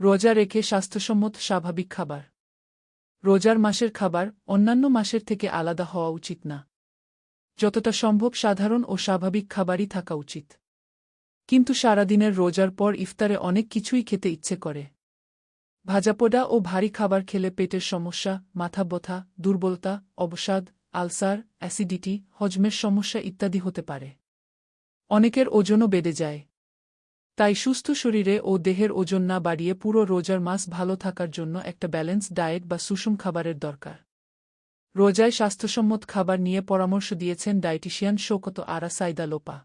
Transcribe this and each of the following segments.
রোজা রেখে স্বাস্থ্যসম্মত স্বাভাবিক খাবার। রোজার মাসের খাবার অন্যান্য মাসের থেকে আলাদা হওয়া উচিত না। যতটা সম্ভব সাধারণ ও স্বাভাবিক খাবারই থাকা উচিত। কিন্তু সারাদিনের রোজার পর ইফতারে অনেক কিছুই খেতে ইচ্ছে করে। ভাজাপোড়া ও ভারী খাবার খেলে পেটের সমস্যা, মাথা ব্যথা, দুর্বলতা, অবসাদ, আলসার, অ্যাসিডিটি, হজমের সমস্যা ইত্যাদি হতে পারে। অনেকের ওজনও বেড়ে যায়। তাই সুস্থ শরীরে ও দেহের ওজন না বাড়িয়ে পুরো রোজার মাস ভালো থাকার জন্য একটা ব্যালেন্স ডায়েট বা সুষম খাবারের দরকার। রোজায় স্বাস্থ্যসম্মত খাবার নিয়ে পরামর্শ দিয়েছেন ডায়েটিশিয়ান শোকত আরা সাইদা লোপা।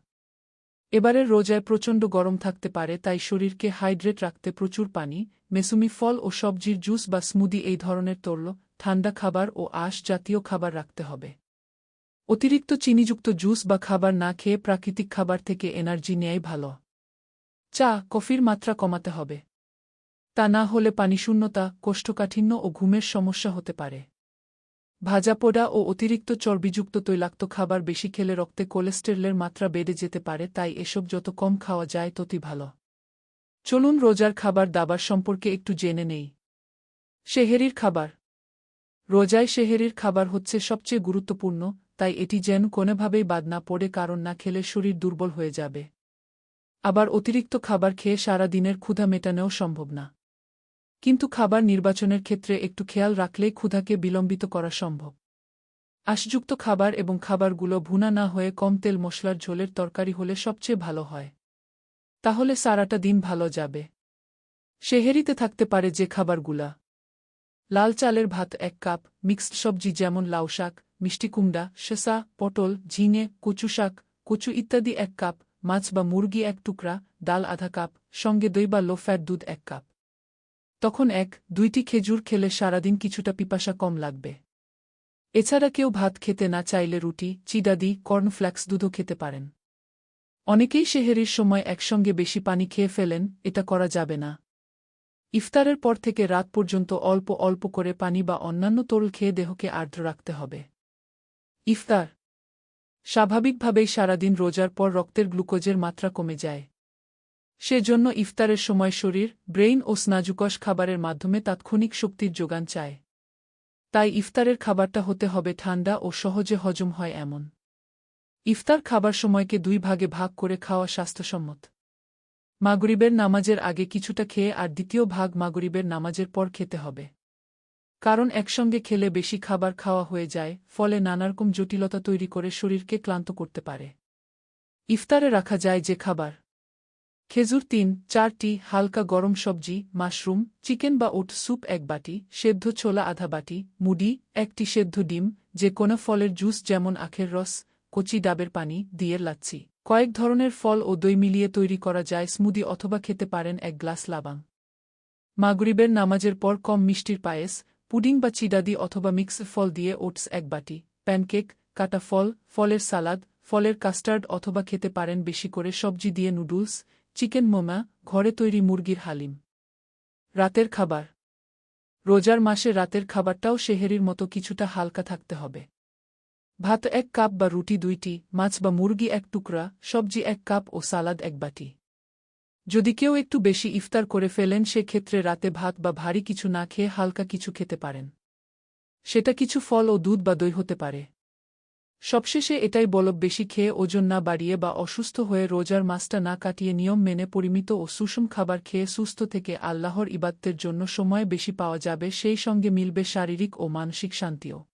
এবারের রোজায় প্রচণ্ড গরম থাকতে পারে, তাই শরীরকে হাইড্রেট রাখতে প্রচুর পানি, মেসুমি ফল ও সবজির জুস বা স্মুদি এই ধরনের তরল, ঠান্ডা খাবার ও আঁশ জাতীয় খাবার রাখতে হবে। অতিরিক্ত চিনিযুক্ত জুস বা খাবার না খেয়ে প্রাকৃতিক খাবার থেকে এনার্জি নেয়াই ভালো। চা কফির মাত্রা কমাতে হবে। তা না হলে পানিশূন্যতা, কোষ্ঠকাঠিন্য ও ঘুমের সমস্যা হতে পারে। ভাজাপোড়া ও অতিরিক্ত চর্বিযুক্ত তৈলাক্ত খাবার বেশি খেলে রক্তে কোলেস্টেরলের মাত্রা বেড়ে যেতে পারে, তাই এসব যত কম খাওয়া যায় ততই ভালো। চলুন রোজার খাবার দাবার সম্পর্কে একটু জেনে নেই। শেহেরির খাবার। রোজায় শেহেরির খাবার হচ্ছে সবচেয়ে গুরুত্বপূর্ণ, তাই এটি যেন কোনোভাবেই বাদ না পড়ে, কারণ না খেলে শরীর দুর্বল হয়ে যাবে। আবার অতিরিক্ত খাবার খেয়ে সারা দিনের ক্ষুধা মেটানোও সম্ভব না। কিন্তু খাবার নির্বাচনের ক্ষেত্রে একটু খেয়াল রাখলেই ক্ষুধাকে বিলম্বিত করা সম্ভব। আশযুক্ত খাবার এবং খাবারগুলো ভুনা না হয়ে কম তেল মশলার ঝোলের তরকারি হলে সবচেয়ে ভালো হয়। তাহলে সারাটা দিন ভালো যাবে। শেহেরিতে থাকতে পারে যে খাবারগুলা। লাল চালের ভাত এক কাপ, মিক্সড সবজি যেমন লাউ শাক, মিষ্টি কুমড়া, শেসা, পটল, ঝিঙে, কচু শাক, কচু ইত্যাদি এক কাপ মাছ বা মুরগি এক টুকরা, ডাল আধা কাপ, সঙ্গে দই বা লো ফ্যাট দুধ এক কাপ। তখন এক, দুইটি খেজুর খেলে সারাদিন কিছুটা পিপাসা কম লাগবে। এছাড়া কেউ ভাত খেতে না চাইলে রুটি, চিডাদি কর্নফ্ল্যাক্স দুধও খেতে পারেন। অনেকেই শেহেরির সময় একসঙ্গে বেশি পানি খেয়ে ফেলেন, এটা করা যাবে না। ইফতারের পর থেকে রাত পর্যন্ত অল্প অল্প করে পানি বা অন্যান্য তরল খেয়ে দেহকে আর্দ্র রাখতে হবে। ইফতার স্বাভাবিকভাবেই সারাদিন রোজার পর রক্তের গ্লুকোজের মাত্রা কমে যায়। সেজন্য ইফতারের সময় শরীর, ব্রেইন ও স্নাজুকস খাবারের মাধ্যমে তাৎক্ষণিক শক্তির যোগান চায়। তাই ইফতারের খাবারটা হতে হবে ঠান্ডা ও সহজে হজম হয় এমন। ইফতার খাবার সময়কে দুই ভাগে ভাগ করে খাওয়া স্বাস্থ্যসম্মত। মাগরিবের নামাজের আগে কিছুটা খেয়ে আর দ্বিতীয় ভাগ মাগরিবের নামাজের পর খেতে হবে। কারণ একসঙ্গে খেলে বেশি খাবার খাওয়া হয়ে যায়, ফলে নানারকম জটিলতা তৈরি করে শরীরকে ক্লান্ত করতে পারে। ইফতারে রাখা যায় যে খাবার। খেজুর তিন, চারটি, হালকা গরম সবজি, মাশরুম, চিকেন বা ওট স্যুপ এক বাটি, সেদ্ধ ছোলা আধা বাটি, মুডি, একটি সেদ্ধ ডিম, যে কোনো ফলের জুস যেমন আখের রস, কচি ডাবের পানি দিয়ে লাচ্ছি। কয়েক ধরনের ফল ও দই মিলিয়ে তৈরি করা যায় স্মুদি অথবা খেতে পারেন এক গ্লাস লাবাং। মাগরিবের নামাজের পর কম মিষ্টির পায়েস পুডিং বা চিডাদি অথবা মিক্স ফল দিয়ে ওটস এক বাটি, প্যানকেক, কাটা ফল, ফলের সালাদ, ফলের কাস্টার্ড অথবা খেতে পারেন বেশি করে সবজি দিয়ে নুডলস, চিকেন মোমা, ঘরে তৈরি মুরগির হালিম। রাতের খাবার। রোজার মাসে রাতের খাবারটাও শেহেরির মতো কিছুটা হালকা থাকতে হবে। ভাত এক কাপ বা রুটি দুইটি, মাছ বা মুরগি এক টুকরা, সবজি এক কাপ ও সালাদ এক বাটি। যদি কেউ একটু বেশি ইফতার করে ফেলেন, সেক্ষেত্রে রাতে ভাত বা ভারী কিছু না খেয়ে হালকা কিছু খেতে পারেন। সেটা কিছু ফল ও দুধ বা দই হতে পারে। সবশেষে এটাই বলব বেশি খেয়ে ওজন না বাড়িয়ে বা অসুস্থ হয়ে রোজার মাসটা না কাটিয়ে নিয়ম মেনে পরিমিত ও সুষম খাবার খেয়ে সুস্থ থেকে আল্লাহর ইবাত্তের জন্য সময় বেশি পাওয়া যাবে, সেই সঙ্গে মিলবে শারীরিক ও মানসিক শান্তিও।